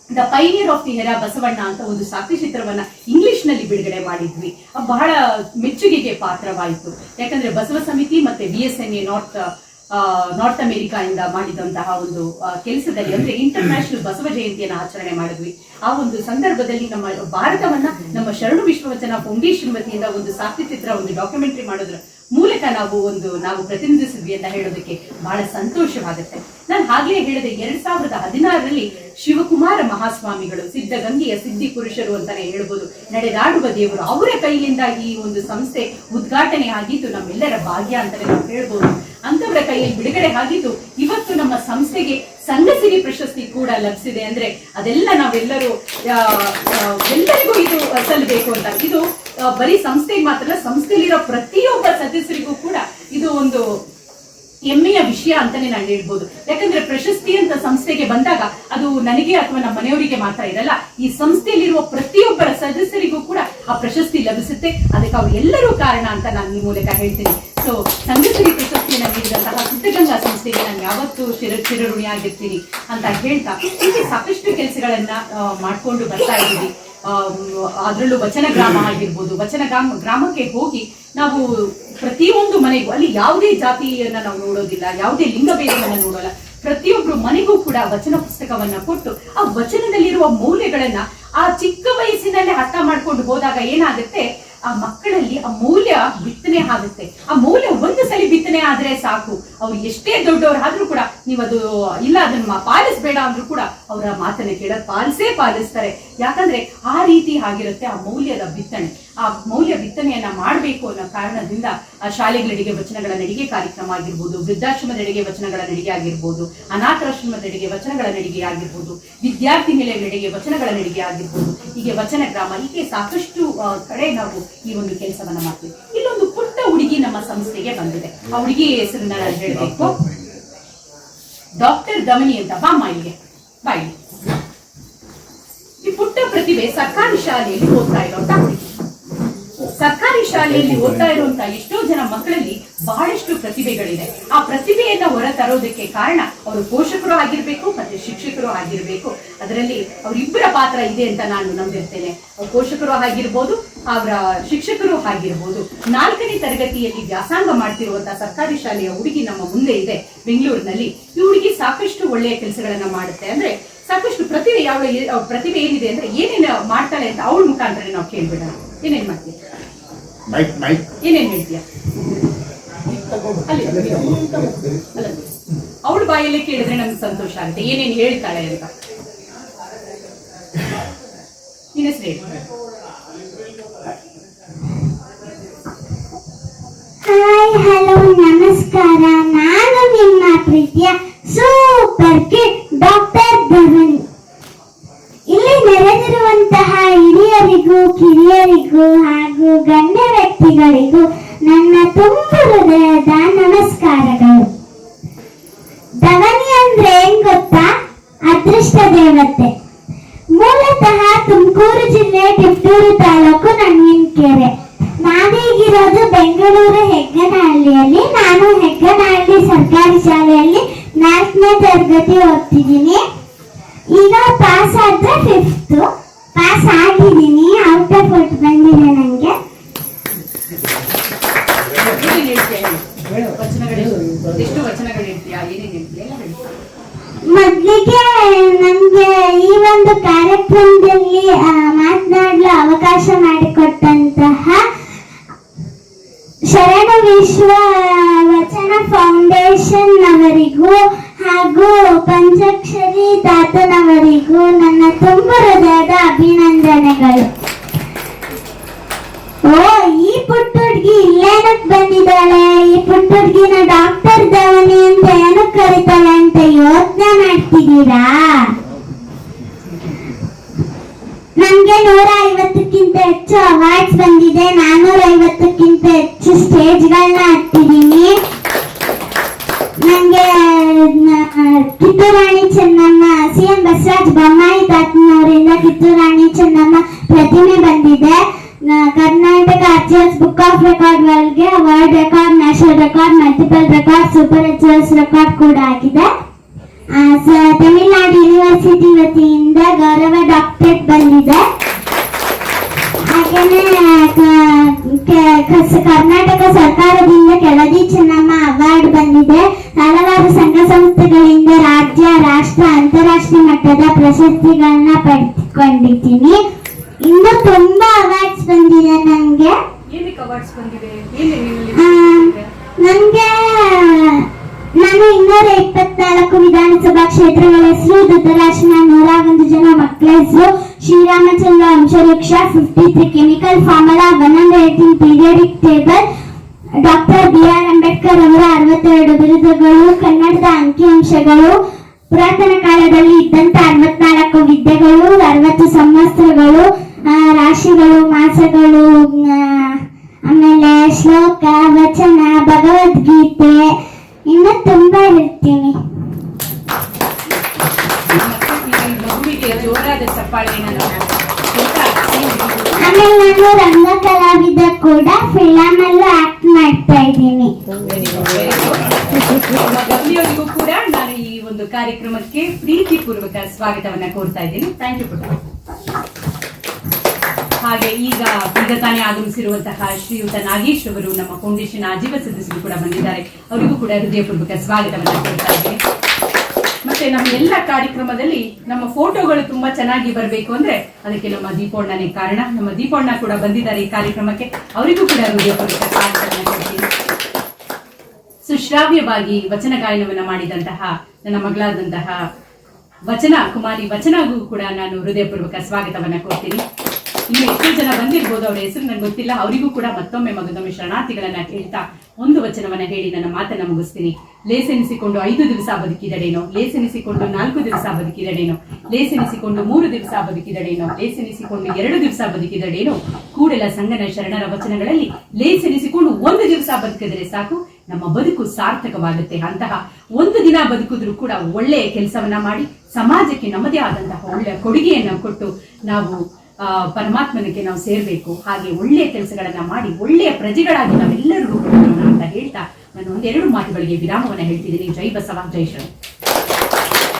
the pioneer of the era Basavanna ಅಂತ ಒಂದು ಸಾಕ್ಷ್ಯಚಿತ್ರವನ್ನ ಇಂಗ್ಲಿಷ್ನಲ್ಲಿ ಬಿಡುಗಡೆ ಮಾಡಿದ್ವಿ. ಬಹಳ ಮೆಚ್ಚುಗೆಗೆ ಪಾತ್ರವಾಯಿತು. ಯಾಕಂದ್ರೆ ಬಸವ ಸಮಿತಿ ಮತ್ತೆ B S N A north north America ಇಂದ ಮಾಡಿದಂತಹ ಒಂದು ಕೆಲಸದಲ್ಲಿ ಅಂದ್ರೆ ಇಂಟರ್ನ್ಯಾಷನಲ್ ಬಸವ ಜಯಂತಿಯನ್ನು ಆಚರಣೆ ಮಾಡಿದ್ವಿ. ಆ ಒಂದು ಸಂದರ್ಭದಲ್ಲಿ ನಮ್ಮ ಭಾರತವನ್ನ, ನಮ್ಮ ಶರಣು ವಿಶ್ವವಚನ ಫೌಂಡೇಶನ್ ವತಿಯಿಂದ ಒಂದು ಸಾಕ್ಷ್ಯಚಿತ್ರ, ಒಂದು ಡಾಕ್ಯುಮೆಂಟ್ರಿ ಮಾಡೋದ್ರ ಮೂಲಕ ನಾವು ಒಂದು, ನಾವು ಪ್ರತಿನಿಧಿಸಿದ್ವಿ ಅಂತ ಹೇಳೋದಕ್ಕೆ ಬಹಳ ಸಂತೋಷವಾಗುತ್ತೆ. ನಾನು ಆಗ್ಲೇ ಹೇಳಿದೆ, ಎರಡ್ ಸಾವಿರದ ಹದಿನಾರರಲ್ಲಿ ಶಿವಕುಮಾರ ಮಹಾಸ್ವಾಮಿಗಳು, ಸಿದ್ಧಗಂಗೆಯ ಸಿದ್ಧಿ ಪುರುಷರು ಅಂತಾನೆ ಹೇಳ್ಬೋದು, ನಡೆದಾಡುವ ದೇವರು ಅವರ ಕೈಯಿಂದ ಈ ಒಂದು ಸಂಸ್ಥೆ ಉದ್ಘಾಟನೆ ಆಗಿದ್ದು ನಮ್ಮೆಲ್ಲರ ಭಾಗ್ಯ ಅಂತಾನೆ ನಾವು ಹೇಳ್ಬೋದು. ಅಂತವರ ಕೈಯಲ್ಲಿ ಬಿಡುಗಡೆ ಆಗಿದ್ದು ಇವತ್ತು ನಮ್ಮ ಸಂಸ್ಥೆಗೆ ಸಂಘಸಿರಿ ಪ್ರಶಸ್ತಿ ಕೂಡ ಲಭಿಸಿದೆ ಅಂದ್ರೆ ಅದೆಲ್ಲ ನಾವೆಲ್ಲರೂ ಎಲ್ಲರಿಗೂ ಇದು ಸಲ್ಲಬೇಕು ಅಂತ. ಇದು ಬರೀ ಸಂಸ್ಥೆಗೆ ಮಾತ್ರ ಸಂಸ್ಥೆಯಲ್ಲಿ ಸಂಸ್ಥೆಯಲ್ಲಿರೋ ಪ್ರತಿಯೊಬ್ಬ ಸದಸ್ಯರಿಗೂ ಕೂಡ ಇದು ಒಂದು ಹೆಮ್ಮೆಯ ವಿಷಯ ಅಂತಾನೆ ನಾನು ಹೇಳ್ಬೋದು. ಯಾಕಂದ್ರೆ ಪ್ರಶಸ್ತಿ ಅಂತ ಸಂಸ್ಥೆಗೆ ಬಂದಾಗ ಅದು ನನಗೆ ಅಥವಾ ನಮ್ಮ ಮನೆಯವರಿಗೆ ಮಾತ್ರ ಇರಲ್ಲ, ಈ ಸಂಸ್ಥೆಯಲ್ಲಿರುವ ಪ್ರತಿಯೊಬ್ಬರ ಸದಸ್ಯರಿಗೂ ಕೂಡ ಆ ಪ್ರಶಸ್ತಿ ಲಭಿಸುತ್ತೆ. ಅದಕ್ಕೆ ಅವರು ಎಲ್ಲರೂ ಕಾರಣ ಅಂತ ನಾನು ಈ ಮೂಲಕ ಹೇಳ್ತೀನಿ. ಸೊ ಸಂಘಶ್ರೀ ಪ್ರಶಸ್ತಿಯನ್ನು ನೀಡಿದಂತಹ ಸಿದ್ಧಗಂಗಾ ಸಂಸ್ಥೆಗೆ ನಾನು ಶಿರ ಚಿರ ಚಿರಋಣಿಯಾಗಿರ್ತೀನಿ ಅಂತ ಹೇಳ್ತಾ ಹೀಗೆ ಸಾಕಷ್ಟು ಕೆಲಸಗಳನ್ನ ಮಾಡ್ಕೊಂಡು ಬರ್ತಾ ಇದ್ದೀವಿ. ಅದರಲ್ಲೂ ವಚನ ಗ್ರಾಮ ಆಗಿರ್ಬೋದು, ವಚನ ಗ್ರಾಮ, ಗ್ರಾಮಕ್ಕೆ ಹೋಗಿ ನಾವು ಪ್ರತಿಯೊಂದು ಮನೆಗೂ, ಅಲ್ಲಿ ಯಾವುದೇ ಜಾತಿಯನ್ನ ನಾವು ನೋಡೋದಿಲ್ಲ, ಯಾವುದೇ ಲಿಂಗಭೇದವನ್ನ ನೋಡೋಲ್ಲ, ಪ್ರತಿಯೊಬ್ರು ಮನೆಗೂ ಕೂಡ ವಚನ ಪುಸ್ತಕವನ್ನ ಕೊಟ್ಟು ಆ ವಚನದಲ್ಲಿರುವ ಮೌಲ್ಯಗಳನ್ನ ಆ ಚಿಕ್ಕ ವಯಸ್ಸಿನಲ್ಲೇ ಅರ್ಥ ಮಾಡ್ಕೊಂಡು ಹೋದಾಗ ಏನಾಗುತ್ತೆ? ಆ ಮಕ್ಕಳಲ್ಲಿ ಆ ಮೌಲ್ಯ ಬಿತ್ತನೆ ಆಗುತ್ತೆ. ಆ ಮೌಲ್ಯ ಒಂದು ಸಲ ಬಿತ್ತನೆ ಆದ್ರೆ ಸಾಕು. ಅವ್ರು ಎಷ್ಟೇ ದೊಡ್ಡವರಾದ್ರೂ ಕೂಡ ನೀವು ಅದು, ಇಲ್ಲ, ಅದನ್ನ ಪಾಲಿಸ್ಬೇಡ ಅಂದ್ರೂ ಕೂಡ ಅವರ ಮಾತನ್ನ ಕೇಳೋದು ಪಾಲಿಸೇ ಪಾಲಿಸ್ತಾರೆ. ಯಾಕಂದ್ರೆ ಆ ರೀತಿ ಆಗಿರುತ್ತೆ ಆ ಮೌಲ್ಯದ ಬಿತ್ತನೆ. ಆ ಮೌಲ್ಯ ಬಿತ್ತನೆಯನ್ನ ಮಾಡಬೇಕು ಅನ್ನೋ ಕಾರಣದಿಂದ ಆ ಶಾಲೆಗಳೆಡೆಗೆ ವಚನಗಳ ನಡಿಗೆ ಕಾರ್ಯಕ್ರಮ ಆಗಿರ್ಬೋದು, ವೃದ್ಧಾಶ್ರಮದ ನಡಿಗೆ ವಚನಗಳ ನಡಿಗೆ ಆಗಿರ್ಬೋದು, ಅನಾಥಾಶ್ರಮದ ನಡಿಗೆ ವಚನಗಳ ನಡಿಗೆ ಆಗಿರ್ಬೋದು, ವಿದ್ಯಾರ್ಥಿ ನಿಲಯದೆಡೆಗೆ ವಚನಗಳ ನಡಿಗೆ ಆಗಿರ್ಬೋದು, ಹೀಗೆ ವಚನ ಗ್ರಾಮ ಹೀಗೆ ಸಾಕಷ್ಟು ಕಡೆ ನಾವು ಈ ಒಂದು ಕೆಲಸವನ್ನ ಮಾಡ್ತೀವಿ. ಇಲ್ಲೊಂದು ಪುಟ್ಟ ಹುಡುಗಿ ನಮ್ಮ ಸಂಸ್ಥೆಗೆ ಬಂದಿದೆ. ಆ ಹುಡುಗಿ ಹೆಸರನ್ನ ನಾನು ಹೇಳ್ಬೇಕು. ಡಾಕ್ಟರ್ ದಮನಿ ಅಂತ ಬಾಮ ಇಲ್ಲಿಗೆ ಬಾಯಿ ಈ ಪುಟ್ಟ ಪ್ರತಿಭೆ ಸರ್ಕಾರಿ ಶಾಲೆಯಲ್ಲಿ ಓದ್ತಾ ಇರೋ ಸರ್ಕಾರಿ ಶಾಲೆಯಲ್ಲಿ ಓದ್ತಾ ಇರುವಂತ ಎಷ್ಟೋ ಜನ ಮಕ್ಕಳಲ್ಲಿ ಬಹಳಷ್ಟು ಪ್ರತಿಭೆಗಳಿದೆ. ಆ ಪ್ರತಿಭೆಯನ್ನ ಹೊರ ತರೋದಕ್ಕೆ ಕಾರಣ ಅವರು ಪೋಷಕರು ಆಗಿರ್ಬೇಕು ಮತ್ತೆ ಶಿಕ್ಷಕರು ಆಗಿರ್ಬೇಕು. ಅದರಲ್ಲಿ ಅವರಿಬ್ಬರ ಪಾತ್ರ ಇದೆ ಅಂತ ನಾನು ನಂಬಿರ್ತೇನೆ ಪೋಷಕರು ಆಗಿರ್ಬೋದು, ಅವರ ಶಿಕ್ಷಕರು ಆಗಿರ್ಬೋದು. ನಾಲ್ಕನೇ ತರಗತಿಯಲ್ಲಿ ವ್ಯಾಸಂಗ ಮಾಡ್ತಿರುವಂತ ಸರ್ಕಾರಿ ಶಾಲೆಯ ಹುಡುಗಿ ನಮ್ಮ ಮುಂದೆ ಇದೆ ಬೆಂಗಳೂರಿನಲ್ಲಿ. ಈ ಹುಡುಗಿ ಸಾಕಷ್ಟು ಒಳ್ಳೆಯ ಕೆಲಸಗಳನ್ನ ಮಾಡುತ್ತೆ ಅಂದ್ರೆ ಸಾಕಷ್ಟು ಪ್ರತಿಭೆ ಯಾವ ಪ್ರತಿಭೆ ಏನಿದೆ ಅಂದ್ರೆ ಏನೇನು ಮಾಡ್ತಾಳೆ ಅಂತ ಅವಳ ಮುಖಾಂತರ ನಾವು ಕೇಳ್ಬಿಡೋಣ. ಏನೇನ್ ಮಾಡ್ತೀಯ ಮೈಕ್ ಮೈಕ್ ಏನೇನ್ ಹೇಳ್ತೀಯ? ಅಲ್ಲಿ ಅಲ್ಲ ಅವಳ ಬಾಯಲ್ಲೇ ಕೇಳಿದ್ರೆ ನಮ್ಗೆ ಸಂತೋಷ ಆಗುತ್ತೆ. ಏನೇನು ಹೇಳ್ತಾಳೆ ಅಂತ. ನಿನ್ನ ಹೆಸರು ಹಾಯ್ ಹಲೋ ನಮಸ್ಕಾರ. ನಾನು ನಿಮ್ಮ ಪ್ರೀತಿಯ ಸೂಪರ್ ಕಿಡ್ ಡಾಕ್ಟರ್ ಧವನಿ ಇಲ್ಲಿ ನೆರೆದಿರುವಂತಹ ಹಿರಿಯರಿಗೂ ಕಿರಿಯರಿಗೂ ಹಾಗೂ ಗಣ್ಯ ವ್ಯಕ್ತಿಗಳಿಗೂ ನನ್ನ ತುಂಬ ಹೃದಯದ ನಮಸ್ಕಾರಗಳು. ಧವನಿ ಅಂದ್ರೆ ಏನ್ ಗೊತ್ತಾ? ಅದೃಷ್ಟ ದೇವತೆ. ಮೂಲತಃ ತುಮಕೂರು ಜಿಲ್ಲೆ ತಿಪ್ಟೂರು ತಾಲೂಕು ನಂಜನಕೆರೆ ನಾನೀಗಿರೋದು ಬೆಂಗಳೂರು ಹೆಗ್ಗನಹಳ್ಳಿಯಲ್ಲಿ. ನಾನು ಹೆಗ್ಗನಹಳ್ಳಿ ಸರ್ಕಾರಿ ಶಾಲೆಯಲ್ಲಿ ನಾಲ್ಕನೇ ತರಗತಿ ಓದ್ತಿದ್ದೀನಿ. ಈಗ ಪಾಸ್ ಆದ್ರೆ ಫಿಫ್ತ್ ಪಾಸ್ ಆಗಿದ್ದೀನಿ ಔಟ್ ಆಫ್ ಔಟ್ ಬಂದಿದೆ ನನಗೆ ಮೊದಲಿಗೆ ನಮ್ಗೆ ಈ ಒಂದು ಕಾರ್ಯಕ್ರಮದಲ್ಲಿ ಮಾತನಾಡಲು ಅವಕಾಶ ಮಾಡಿಕೊಟ್ಟಂತಹ ಶರಣ ವಿಶ್ವ ವಚನ ಫೌಂಡೇಶನ್ ಅವರಿಗೂ ಹಾಗೂ ಪಂಚಾಕ್ಷರಿ ತಾತನವರಿಗೂ ನನ್ನ ತುಂಬ ಹೃದಯದ ಅಭಿನಂದನೆಗಳು. ಓ, ಈ ಪುಟ್ಟ ಹುಡ್ಗಿ ಇಲ್ಲೇನಕ್ ಬಂದಿದ್ದಾಳೆ? ಈ ಪುಟ್ಟ ಹುಡ್ಗಿನ ಡಾಕ್ಟರ್ ಧವನಿ ಅಂತ ಏನಕ್ ಕರೀತಾಳೆ ಅಂತ ಅಂತೀರಾ ನಮ್ಗೆ ನೂರ ಐವತ್ತಕ್ಕಿಂತ ಹೆಚ್ಚು ಅವಾರ್ಡ್ಸ್ ಬಂದಿದೆ. ನಾನೂರ ಐವತ್ತಕ್ಕಿಂತ ಹೆಚ್ಚು ಸ್ಟೇಜ್ಗಳನ್ನ ಹತ್ತಿದೀನಿ ಬಸವರಾಜ ಬೊಮ್ಮಾಯಿ ತಾತನವರಿಂದ ಕಿತ್ತೂರು ರಾಣಿ ಚೆನ್ನಮ್ಮ ಪ್ರತಿಮೆ ಬಂದಿದೆ. Karnataka achieves book of record ವರ್ಲ್ಡ್ಗೆ world record national record multiple record super achieves record ಕೂಡ ಆಗಿದೆ. ಆ, ನನ್ಗೆ ನಾನು ಇನ್ನೂರ ಇಪ್ಪತ್ನಾಲ್ಕು ವಿಧಾನಸಭಾ ಕ್ಷೇತ್ರಗಳ ಹೆಸರು, ಧೃತರಾಷ್ಟ್ರನ ನೂರ ಒಂದು ಜನ ಮಕ್ಕಳ ಹೆಸರು, Sriramachandra ಅಂಶವೃಕ್ಷ fifty three chemical formula one hundred periodic table doctor B R Ambedkar ಅವರ ಅರವತ್ತೆರಡು ಬಿರುದುಗಳು, ಕನ್ನಡದ ಅಂಕಿಅಂಶಗಳು ಪುರಾತನ ಕಾಲದಲ್ಲಿ ಇದ್ದಂತ ಅರವತ್ನಾಲ್ಕು ವಿದ್ಯೆಗಳು, ಅರವತ್ತು ಸಂವತ್ಸರಗಳು ರಾಶಿಗಳು, ಮಾಸಗಳು ಆಮೇಲೆ ಶ್ಲೋಕ ವಚನ ಭಗವದ್ಗೀತೆ ಇನ್ನು ತುಂಬಾ ಇರ್ತೀನಿ. ಆಮೇಲೆ ನಾನು ರಂಗ ಕಲಾವಿದ ಕೂಡ ಫಿಲಮ್ ಅಲ್ಲೂ ಆಕ್ಟ್ ಮಾಡ್ತಾ ಇದ್ದೀನಿ. ಗಮನಿಯವರಿಗೂ ಕೂಡ ನಾನು ಈ ಒಂದು ಕಾರ್ಯಕ್ರಮಕ್ಕೆ ಪ್ರೀತಿ ಪೂರ್ವಕ ಸ್ವಾಗತವನ್ನ ಕೋರ್ತಾ ಇದ್ದೀನಿ. ಥ್ಯಾಂಕ್ ಯು ಪುಟ್ಟ. ಹಾಗೆ ಈಗ ಈಗ ತಾನೇ ಆಗಮಿಸಿರುವಂತಹ ಶ್ರೀಯುತ ನಾಗೇಶ್ ಅವರು ನಮ್ಮ ಫೌಂಡೇಶನ್ ಆಜೀವ ಸದಸ್ಯರು ಕೂಡ ಬಂದಿದ್ದಾರೆ. ಅವರಿಗೂ ಕೂಡ ಹೃದಯಪೂರ್ವಕ ಸ್ವಾಗತವನ್ನು ಕೊಡ್ತಾ ಮತ್ತೆ ನಮ್ಮ ಎಲ್ಲ ಕಾರ್ಯಕ್ರಮದಲ್ಲಿ ನಮ್ಮ ಫೋಟೋಗಳು ತುಂಬಾ ಚೆನ್ನಾಗಿ ಬರಬೇಕು ಅಂದ್ರೆ ಅದಕ್ಕೆ ನಮ್ಮ ದೀಪೋಣ್ಣನೇ ಕಾರಣ. ನಮ್ಮ ದೀಪೋಣ್ಣ ಕೂಡ ಬಂದಿದ್ದಾರೆ ಈ ಕಾರ್ಯಕ್ರಮಕ್ಕೆ. ಅವರಿಗೂ ಕೂಡ ಹೃದಯಪೂರ್ವಕ ಸ್ವಾಗತವನ್ನು ಕೊಡ್ತೀನಿ ಸುಶ್ರಾವ್ಯವಾಗಿ ವಚನ ಗಾಯನವನ್ನ ಮಾಡಿದಂತಹ, ನನ್ನ ಮಗಳಾದಂತಹ ವಚನ ಕುಮಾರಿ ವಚನಗೂ ಕೂಡ ನಾನು ಹೃದಯಪೂರ್ವಕ ಸ್ವಾಗತವನ್ನ ಕೊಡ್ತೀನಿ ಇನ್ನು ಎಷ್ಟೋ ಜನ ಬಂದಿರ್ಬೋದು, ಅವರ ಹೆಸರು ನನಗೆ ಗೊತ್ತಿಲ್ಲ. ಅವರಿಗೂ ಕೂಡ ಮತ್ತೊಮ್ಮೆ ಮಗದೊಮ್ಮೆ ಶರಣಾರ್ಥಿಗಳನ್ನ ಕೇಳ್ತಾ ಒಂದು ವಚನವನ್ನ ಹೇಳಿ ನನ್ನ ಮಾತನ್ನ ಮುಗಿಸ್ತೀನಿ. ಲೇಸೆನಿಸಿಕೊಂಡು ಐದು ದಿವಸ ಬದುಕಿದಡೇನೋ ಲೇಸೆನಿಸಿಕೊಂಡು ನಾಲ್ಕು ದಿವಸ ಬದುಕಿದಡೇನೋ ಲೇಸೆನಿಸಿಕೊಂಡು ಮೂರು ದಿವಸ ಬದುಕಿದಡೇನೋ ಲೇಸೆನಿಸಿಕೊಂಡು ಎರಡು ದಿವಸ ಬದುಕಿದಡೇನೋ ಕೂಡಲ ಸಂಗನ ಶರಣರ ವಚನಗಳಲ್ಲಿ ಲೇಸೆನಿಸಿಕೊಂಡು ಒಂದು ದಿವಸ ಬದುಕಿದರೆ ಸಾಕು. ನಮ್ಮ ಬದುಕು ಸಾರ್ಥಕವಾಗುತ್ತೆ. ಅಂತಹ ಒಂದು ದಿನ ಬದುಕಿದ್ರು ಕೂಡ ಒಳ್ಳೆಯ ಕೆಲಸವನ್ನ ಮಾಡಿ, ಸಮಾಜಕ್ಕೆ ನಮ್ಮದೇ ಆದಂತಹ ಒಳ್ಳೆಯ ಕೊಡುಗೆಯನ್ನ ಕೊಟ್ಟು ನಾವು ಪರಮಾತ್ಮನಿಗೆ ನಾವು ಸೇರ್ಬೇಕು. ಹಾಗೆ ಒಳ್ಳೆಯ ಕೆಲಸಗಳನ್ನ ಮಾಡಿ, ಒಳ್ಳೆಯ ಪ್ರಜೆಗಳಾಗಿ ನಾವೆಲ್ಲರೂ ರೂಪುಗೊಳ್ಳೋಣ ಅಂತ ಹೇಳ್ತಾ ನಾನು ಒಂದೆರಡು ಮಾತುಗಳಿಗೆ ವಿರಾಮವನ್ನ ಹೇಳ್ತಿದ್ದೀನಿ. ಜೈ ಬಸವ, ಜೈ